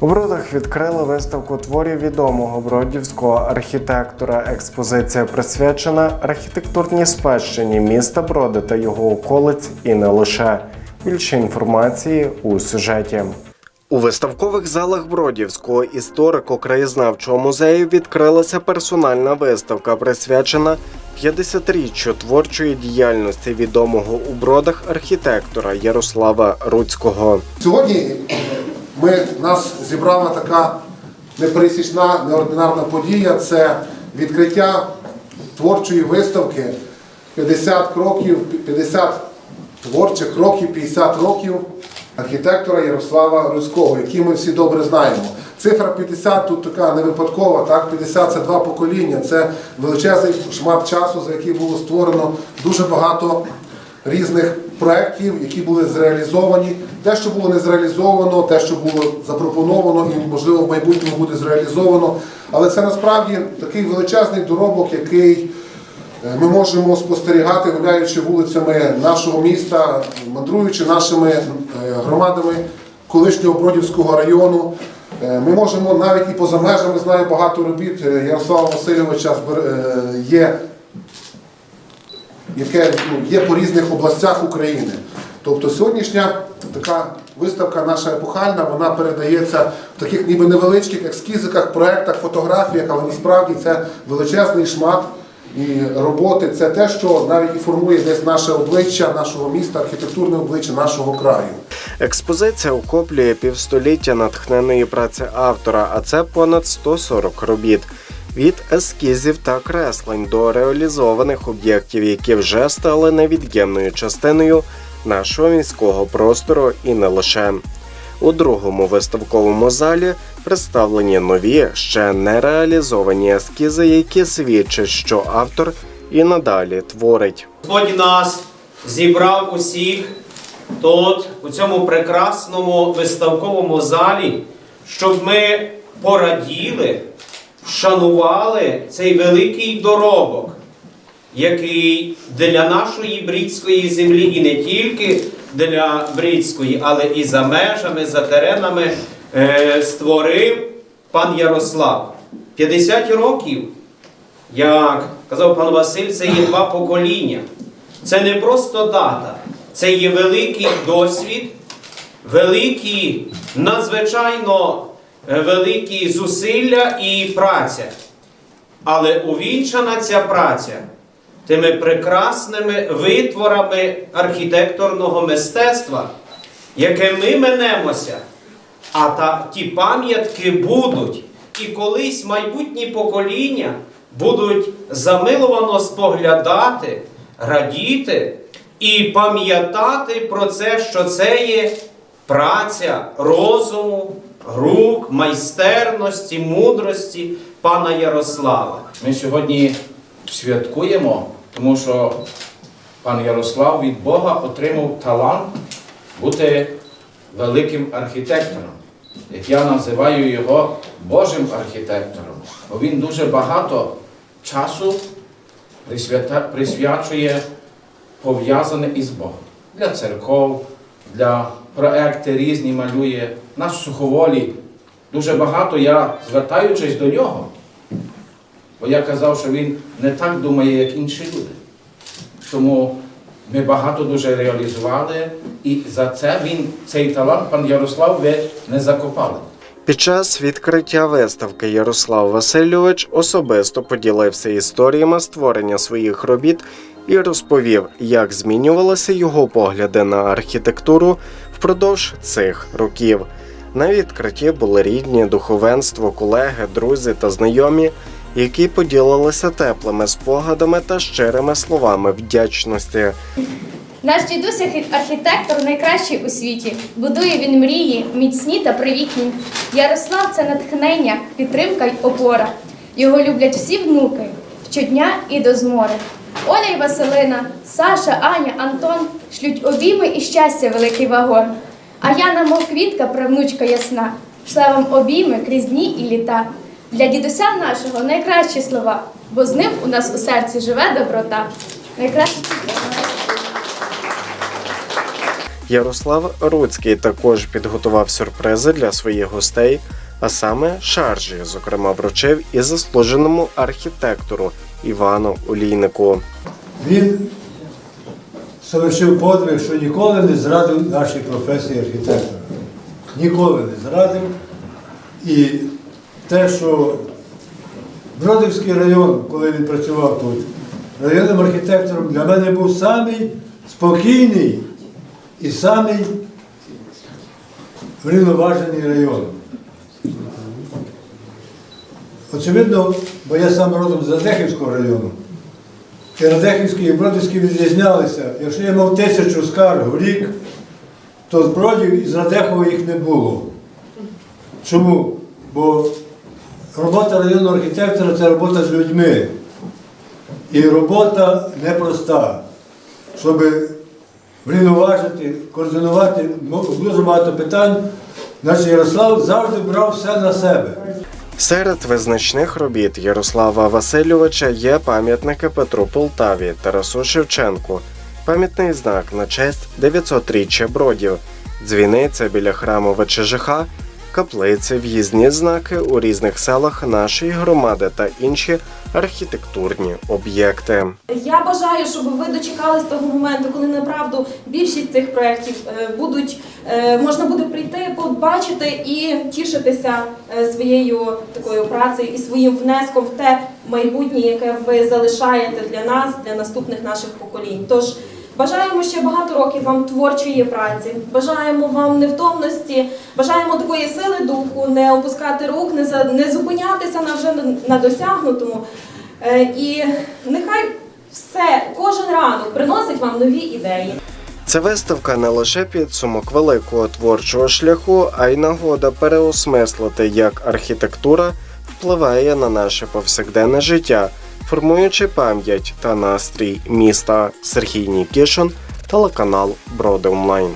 У Бродах відкрили виставку творів відомого бродівського архітектора. Експозиція присвячена архітектурній спадщині міста Броди та його околиць і не лише. Більше інформації у сюжеті. У виставкових залах Бродівського історико-краєзнавчого музею відкрилася персональна виставка, присвячена 50-річчю творчої діяльності відомого у бродах архітектора Ярослава Руцького. Сьогодні ми, нас зібрала така непересічна, неординарна подія. Це відкриття творчої виставки 50 кроків, 50 творчих років, 50 років архітектора Ярослава Руського, який ми всі добре знаємо. Цифра 50 тут така не випадкова, так? 50 це два покоління, це величезний шмат часу, за який було створено дуже багато різних проєктів, які були зреалізовані. Те, що було не зреалізовано, те, що було запропоновано і, можливо, в майбутньому буде зреалізовано. Але це насправді такий величезний доробок, який е, ми можемо спостерігати, гуляючи вулицями нашого міста, мандруючи нашими е, громадами колишнього Бродівського району. Е, Ми можемо навіть і поза межами знаю багато робіт Ярослава Васильовича є яке ну, є по різних областях України. Тобто сьогоднішня така виставка наша епохальна, вона передається в таких ніби невеличких ескізиках, проектах, фотографіях, але насправді це величезний шмат і роботи. Це те, що навіть і формує десь наше обличчя, нашого міста, архітектурне обличчя нашого краю. Експозиція охоплює півстоліття натхненої праці автора, а це понад 140 робіт. Від ескізів та креслень до реалізованих об'єктів, які вже стали невід'ємною частиною нашого міського простору і не лише. У другому виставковому залі представлені нові, ще не реалізовані ескізи, які свідчать, що автор і надалі творить. Господь нас зібрав усіх тут, у цьому прекрасному виставковому залі, щоб ми пораділи, вшанували цей великий доробок, який для нашої брідської землі і не тільки для брідської, але і за межами, за теренами е, створив пан Ярослав. 50 років як казав пан Василь, це є два покоління. Це не просто дата, це є великий досвід, великі, надзвичайно великі зусилля і праця. Але увінчана ця праця тими прекрасними витворами архітекторного мистецтва, яке ми минемося, а та, ті пам'ятки будуть. І колись майбутні покоління будуть замиловано споглядати, радіти і пам'ятати про це, що це є праця розуму, рук, майстерності, мудрості пана Ярослава. Ми сьогодні святкуємо, тому що пан Ярослав від Бога отримав талант бути великим архітектором. Як я називаю його Божим архітектором, бо він дуже багато часу присвячує пов'язане із Богом. Для церков, для проекти різні малює. Нас суховолі дуже багато я, звертаючись до нього, Бо я казав, що він не так думає, як інші люди. Тому ми багато дуже реалізували, і за це він, цей талант, пан Ярослав, ви не закопали. Під час відкриття виставки Ярослав Васильович особисто поділився історіями створення своїх робіт і розповів, як змінювалися його погляди на архітектуру впродовж цих років. На відкритті були рідні, духовенство, колеги, друзі та знайомі, які поділилися теплими спогадами та щирими словами вдячності. Наш дідусь архітектор найкращий у світі. Будує він мрії, міцні та привітні. Ярослав це натхнення, підтримка й опора. Його люблять всі внуки щодня і до змори. Оля й Василина, Саша, Аня, Антон шлють обійми і щастя великий вагон. А Яна, мов квітка, правнучка ясна, шле вам обійми крізь дні і літа. Для дідуся нашого найкращі слова, бо з ним у нас у серці живе доброта. Найкраще. Ярослав Руцький також підготував сюрпризи для своїх гостей, а саме шаржі, зокрема, вручив і заслуженому архітектору Івану Олійнику. Він совершив подвиг, що ніколи не зрадив нашій професії архітектора. Ніколи не зрадив. І те, що Бродівський район, коли він працював тут, районним архітектором для мене був самий спокійний і самий врівноважений район. Очевидно, бо я сам родом з Радехівського району. І Радехівський і Бродівський відрізнялися. Якщо я мав тисячу скарг в рік, то з Бродів і з Радехова їх не було. Чому? Бо робота районного архітектора це робота з людьми. І робота непроста. Щоб врівноважити, координувати ну, дуже багато питань, наш Ярослав завжди брав все на себе. Серед визначних робіт Ярослава Васильовича є пам'ятники Петру Полтаві, Тарасу Шевченку, пам'ятний знак на честь 900-річчя бродів, дзвіниця біля храму ВЧЖХ, каплиці, в'їзні знаки у різних селах нашої громади та інші архітектурні об'єкти. Я бажаю, щоб ви дочекались того моменту, коли направду більшість цих проєктів е, будуть е, можна буде прийти, побачити і тішитися е, своєю такою працею і своїм внеском в те майбутнє, яке ви залишаєте для нас, для наступних наших поколінь. Тож бажаємо ще багато років вам творчої праці, бажаємо вам невтомності, бажаємо такої сили духу, не опускати рук, не за- не зупинятися на вже на досягнутому. Е, І нехай все кожен ранок приносить вам нові ідеї. Ця виставка не лише підсумок великого творчого шляху, а й нагода переосмислити, як архітектура впливає на наше повсякденне життя, формуючи пам'ять та настрій міста. Сергій Нікішин, телеканал Броди Онлайн.